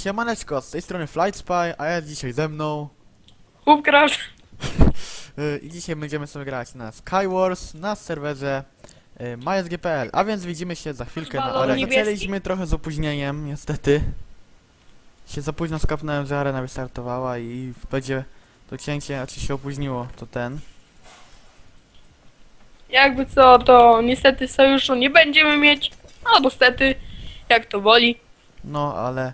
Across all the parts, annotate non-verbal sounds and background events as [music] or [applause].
Siemaneczko, z tej strony Flightspy, a ja dzisiaj ze mną. Hubcraft. [laughs] Yy, I dzisiaj będziemy sobie grać na Skywars na serwerze yy, MySG.pl, a więc widzimy się za chwilkę na Balon arenie. niebieski. Zaczęliśmy trochę z opóźnieniem, niestety. Się za późno skapnąłem, że arena wystartowała i będzie to cięcie, a czy się opóźniło, to ten. Jakby co, to niestety sojuszu nie będziemy mieć. Albo stety, jak to woli. No, ale...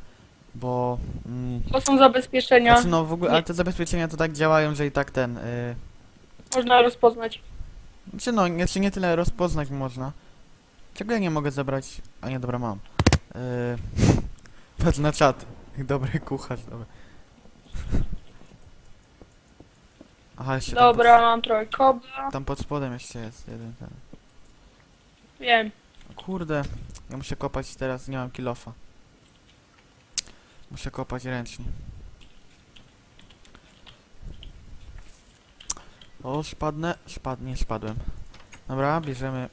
bo... Mm, Bo są zabezpieczenia. znaczy no w ogóle, ale te zabezpieczenia to tak działają, że i tak ten... Yy, Można rozpoznać. Czy no, nie, czy nie tyle rozpoznać można. Czego ja nie mogę zebrać? A nie, dobra, mam. Yy, [laughs] patrz na czat. Dobry kucharz, dobra. Aha, jeszcze Dobra, mam trochę kobla. Tam pod, tam pod spodem jeszcze jest jeden ten. Wiem. Kurde, ja muszę kopać teraz, nie mam kilofa. Muszę kopać ręcznie. O, spadnę. Spadnie, spadłem. Dobra, bierzemy.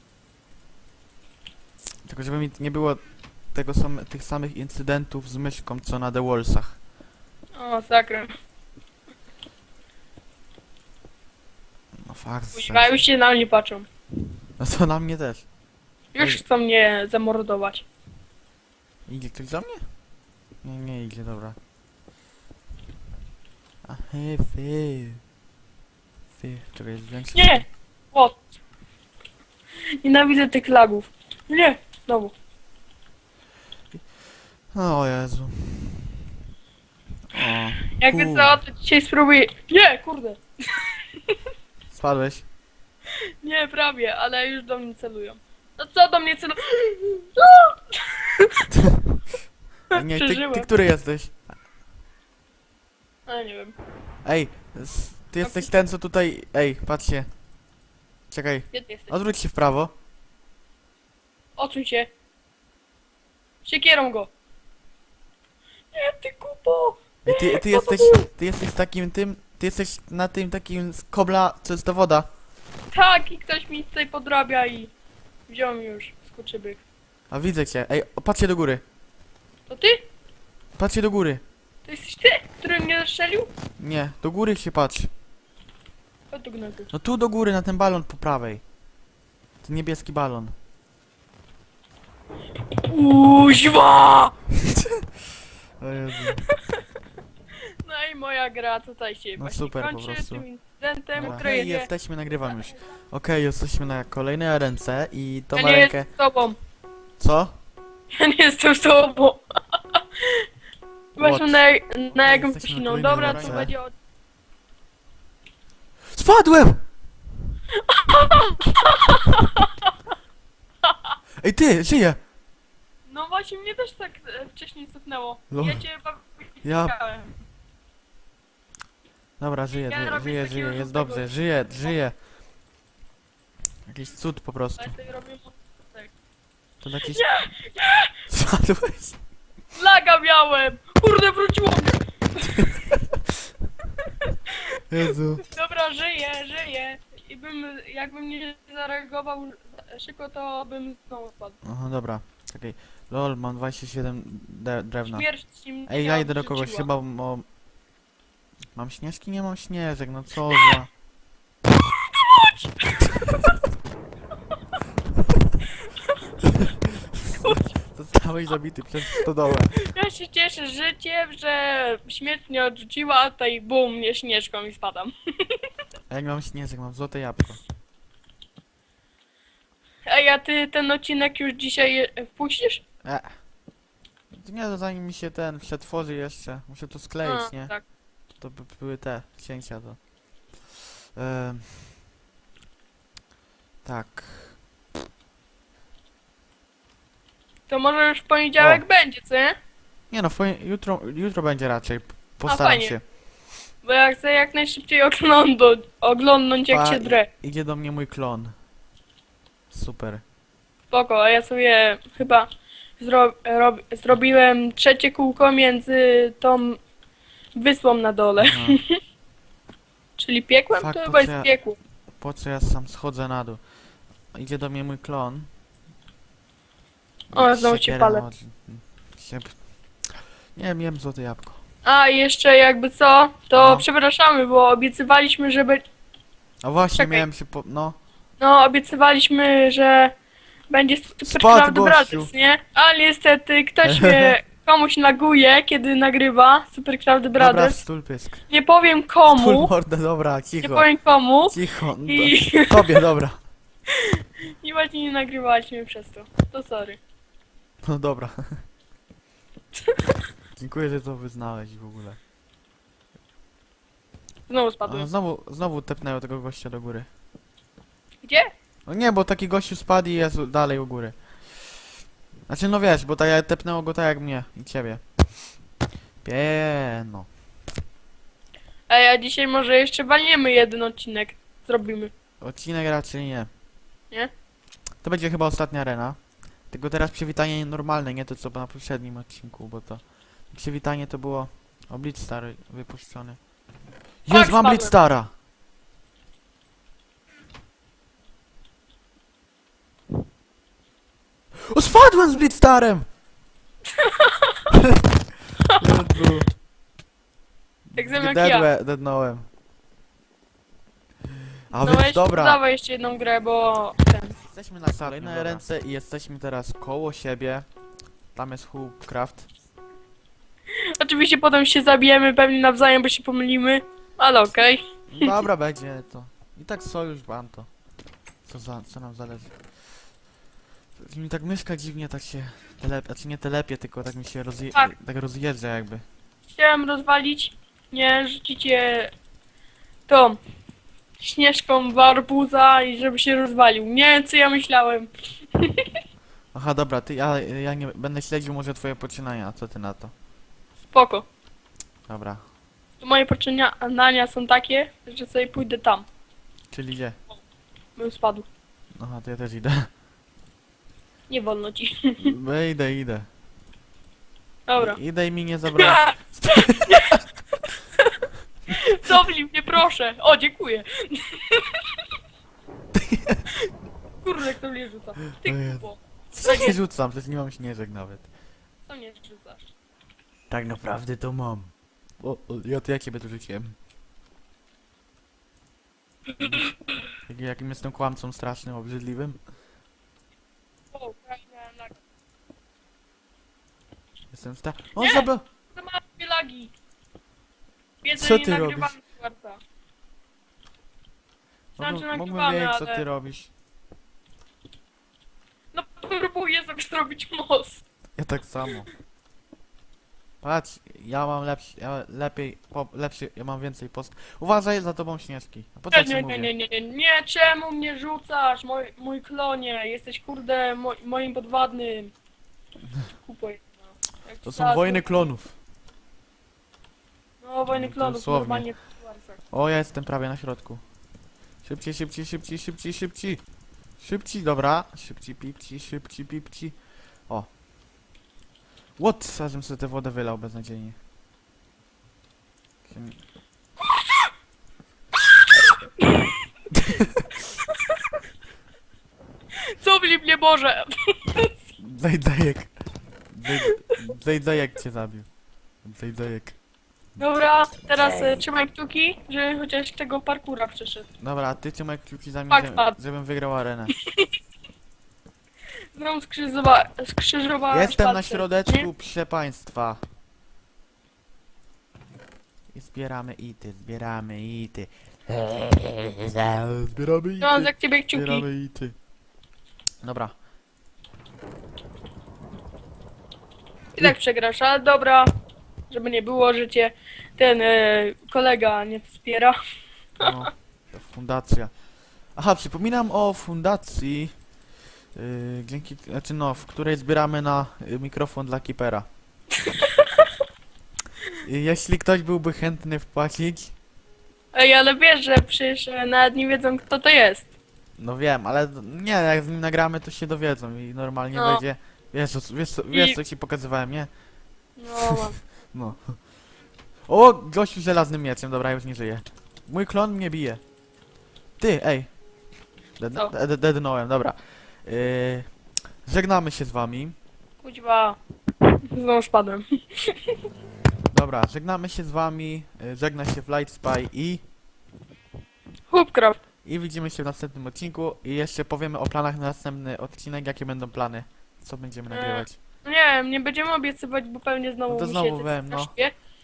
Tylko żeby mi nie było tego sam, tych samych incydentów z myszką, co na The Wallsach. O, sakra. No fakt. Kuźwa, już się na mnie patrzą. No to na mnie też. Już chcą mnie zamordować. Idzie ktoś za mnie? Nie, nie idzie, dobra. A he, fy. Fy, czekaj, jest większy. Nie! O! Nienawidzę tych lagów. Nie! Znowu. O Jezu. O, Jakby co, to dzisiaj spróbuję. Nie, kurde. spadłeś? Nie, prawie, ale już do mnie celują. No co do mnie celują? [laughs] [laughs] [laughs] Nie, ty, ty który jesteś? A nie wiem. Ej, s- ty jesteś ten, co tutaj... Ej, patrzcie. Czekaj, Gdzie ty jesteś? odwróć się w prawo. Odsuń się. Siekierą go. Nie, ty kupo. Ej, ty, ty jesteś... Ty jesteś takim tym... Ty jesteś na tym takim z kobla, co jest to woda. Tak, i ktoś mi tutaj podrabia i wziął mi już skurczybyk. A widzę cię. Ej, o, patrzcie do góry. To ty? Patrzcie do góry. To jesteś ty, który mnie zastrzelił? Nie, do góry się patrz. Do gnoju. No tu do góry, na ten balon po prawej. Ten niebieski balon. Uźwa! [laughs] O Jezu. [laughs] No i moja gra tutaj się No właśnie super po kończy prostu. tym incydentem, Dobra. który Hej, jest... jesteśmy, nagrywam już. Okej, jesteśmy na kolejnej arence i tą Ja nie rękę... jestem z tobą. Co? [laughs] Ja nie jestem z tobą. [laughs] Właśnie na, na Jesteśmy kolejnej Dobra, to będzie od... Spadłem! [laughs] Ej ty, żyję! No właśnie, mnie też tak e, wcześniej cofnęło. Lol. Ja cię Ja-. Dobra, żyję, Ja żyję, robię żyję, takiego żyję, jest żółtego- dobrze, żyję, żyję. Jakiś cud po prostu. Ale tutaj robię To jakiś... Nie! Spadłeś? Laga miałem! Kurde, wróciło mnie! Jezu. Dobra, żyję, żyję. I bym, jakbym nie zareagował szybko, to bym znowu spadł. Aha, dobra. Czekaj. Lol, mam 27 de- drewna. Śmierć im Ej, ja idę do kogoś, wrzuciła. chyba mo... Mam śnieżki? Nie mam śnieżek, no co za... Zostałeś zabity przez stodołę. [laughs] Ja się cieszę życiem, że śmierć mnie odrzuciła, a tutaj bum, mnie śnieżką i spadam. [laughs] A jak mam śnieżek, mam złote jabłko. Ej, a ty ten odcinek już dzisiaj e, wpuścisz? E. Nie, to zanim mi się ten przetworzy jeszcze, muszę to skleić, A, nie? Tak. To by były te cięcia to. Em. tak. To może już w poniedziałek będzie, co nie? Nie no, w jutro, jutro będzie raczej. p- Postaram fajnie. się. Bo ja chcę jak najszybciej oglądać, oglądnąć jak Pa- się drę. Idzie do mnie mój klon. Super. Spoko, a ja sobie chyba zro, rob, zrobiłem trzecie kółko między tą wyspą na dole. Aha. [laughs] Czyli piekłem? Fuck, to chyba co ja- jest piekło. Po co ja sam schodzę na dół? Idzie do mnie mój klon. O, znowu Siekierę palę. od- Się... Nie, miałem złote jabłko. A jeszcze jakby co, to No. przepraszamy, bo obiecywaliśmy, że be... A właśnie, Czekaj. miałem się po... no. no obiecywaliśmy, że będzie super gościu. Brothers, nie? Ale niestety ktoś [laughs] mnie komuś naguje, kiedy nagrywa Super Crafty Dobra, Brothers. stul pysk. Nie powiem Stul komu, mordę, dobra, nie cicho. powiem komu Cicho. No, i, Tobie, dobra. [laughs] i właśnie nie nagrywaliśmy przez to. To sorry. No dobra. [laughs] Dziękuję, że to wyznałeś w ogóle. Znowu A, spadłem. znowu, znowu tepnęło tego gościa do góry. Gdzie? No nie, bo taki gościu spadł i jest dalej u góry. Znaczy, no wiesz, bo tak jak tepnęło go tak jak mnie i ciebie. Pieno. Ej, a dzisiaj może jeszcze walniemy jeden odcinek. Zrobimy. Odcinek raczej nie. Nie? To będzie chyba ostatnia arena. Tylko teraz przywitanie normalne, nie to co na poprzednim odcinku, bo to... Przywitanie to było... O, Blitzstar wypuszczony. Tak, Jest, mam spadłem. Blitzstara! O, spadłem z Blitzstarem! Jezu. Tak samo jak ja. Dedłe, dednąłem. A No więc weź, dobra. dawaj jeszcze jedną grę, bo ten. Jesteśmy na kolejnej ręce i jesteśmy teraz koło siebie. Tam jest Hoopcraft. Oczywiście potem się zabijemy pewnie nawzajem, bo się pomylimy. Ale okej. [laughs] Dobra, będzie to. I tak sojusz mam to. Co, za, co nam zależy. Mi tak myszka dziwnie tak się telepie, znaczy nie telepie, tylko tak mi się rozje Tak. tak rozjeżdża jakby. Chciałem rozwalić. Nie, rzucicie tą śnieżką w arbuza i żeby się rozwalił. Nie co ja myślałem. [laughs] Aha, dobra, ty, ja, ja nie będę śledził może twoje poczynania, co ty na to? Spoko. Dobra, To moje poczynania są takie, że sobie pójdę tam. czyli gdzie? Bym spadł. Aha, to ja też idę. Nie wolno ci. No, idę, idę. Dobra. Idę i mi nie. [laughs] [laughs] Proszę. O, dziękuję. [laughs] Kurde, jak to mnie rzuca. Ty O Jezu. kupo. Co nie rzucam, przecież nie mam śnieżek nawet. Co mnie rzucasz? Tak naprawdę to mam. O, o ja to ja ciebie tu rzuciłem. [laughs] Jak, jakim jestem kłamcą strasznym, obrzydliwym. O, prawie lag. Jestem sta... On Nie! zabra... To ma dwie lagi. Wiedzę, Co nie ty nagrywamy robisz? Schwarza. Mógłbym, Znaczy mógłbym nagrywamy, wiedzieć, co ale- ty robisz. No próbuję sobie zrobić most. Ja tak samo. Patrz, ja mam lepszy, ja lepiej, po, lepszy, ja mam więcej post... Uważaj za tobą śnieżki. A po co Nie, ci nie, mówię? nie, nie, nie, nie, nie, czemu mnie rzucasz, mój, mój klonie, jesteś kurde mo, moim podwładnym. Kupo jedna. Jak To ci są zaraz- wojny klonów. No, wojny No, klonów, dosłownie. normalnie. O, ja jestem prawie na środku. Szybciej, szybciej, szybciej, szybciej, szybciej. Szybciej, dobra. Szybciej, pipci, szybciej, pipci. O. What? Ażem sobie tę wodę wylał beznadziejnie. Mi- Co w mnie Boże? Zajdajek. Zajd- Zajdajek cię zabił. Zajdajek. Dobra, teraz e, trzymaj kciuki, żeby chociaż tego parkura przeszedł. Dobra, a ty trzymaj kciuki za mnie, Tak, żebym, spadł. żebym wygrał arenę. [laughs] Znowu skrzyżowa skrzyżowa Jestem na palce, środeczku, proszę państwa. I zbieramy ity, zbieramy ity. [laughs] Zbieramy No, ity. za ciebie kciuki. Zbieramy ity. Dobra. I tak przegrasz, ale dobra, żeby nie było, że cię ten e, kolega nie wspiera. No, to fundacja. Aha, przypominam o fundacji, yy, dzięki, znaczy no, w której zbieramy na y, mikrofon dla Kipera. Jeśli ktoś byłby chętny wpłacić, Ej, ale wiesz, że przecież e, nawet nie wiedzą kto to jest. no wiem, ale nie, jak z nim nagramy, to się dowiedzą i normalnie No. będzie, wiesz, co- wiesz, co- wiesz I- co ci pokazywałem, nie? No. No. O, gościu z żelaznym mieczem, dobra, już nie żyje. Mój klon mnie bije. Ty, ej. Co? Dead- Deadnąłem, dobra. Yy, żegnamy się z wami. kuźwa. Znowu spadłem. [laughs] Dobra, żegnamy się z wami. y, Żegna się Flight Spy i... Hoopcraft. I widzimy się w następnym odcinku. I jeszcze powiemy o planach na następny odcinek, jakie będą plany. Co będziemy E, nagrywać. Nie wiem, nie będziemy obiecywać, bo pewnie znowu No to mi znowu się wiem, no.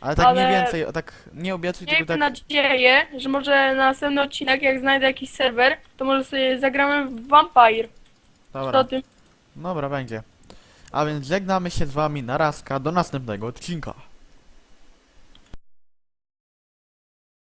Ale tak mniej ale- więcej, o tak nie obiecuj, tylko Miejmy tak... nadzieję, że może na następny odcinek, jak znajdę jakiś serwer, to może sobie zagramy w Vampire. Co Dobra, o tym? dobra, będzie. A więc żegnamy się z wami na razka, do następnego odcinka.